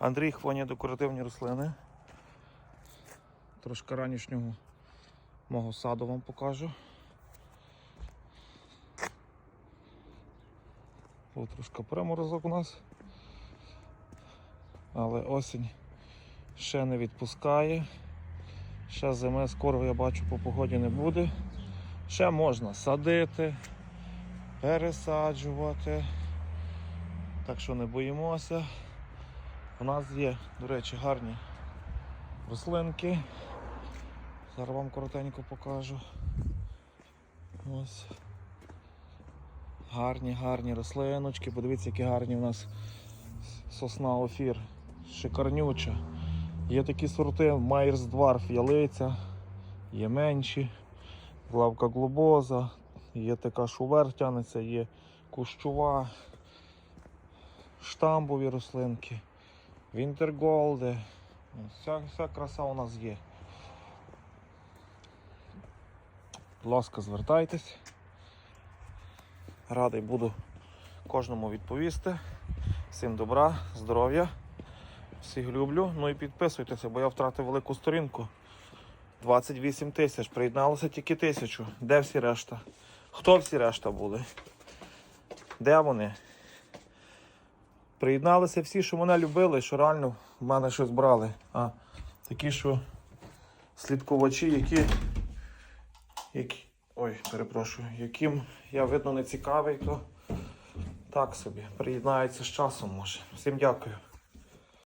Андрій хвоні декоративні рослини. Трошки ранішнього мого саду вам покажу. Був трошки приморозок у нас. Але осінь ще не відпускає. Ще зими скоро я бачу по погоді не буде. Ще можна садити, пересаджувати. Так що не боїмося. У нас є, до речі, гарні рослинки. Зараз вам коротенько покажу. Ось. Гарні, гарні рослиночки. Подивіться, які гарні у нас сосна офір. Шикарнюча. Є такі сорти Майерс Дварф ялиця, є менші, главка глобоза, є така шувер тянеться, є кущова, штамбові рослинки, вінтерголди. Вся, вся краса у нас є. Будь ласка, звертайтесь. Радий буду кожному відповісти. Всім добра, здоров'я. Всіх люблю. Ну і підписуйтеся, бо я втратив велику сторінку. 28 тисяч. Приєдналося тільки тисячу. Де всі решта? Хто всі решта були? Де вони? Приєдналися всі, що мене любили, що реально в мене щось брали. А такі, що слідкувачі, які. які ой, перепрошую, яким я видно не цікавий, то так собі. Приєднаються з часом може. Всім дякую.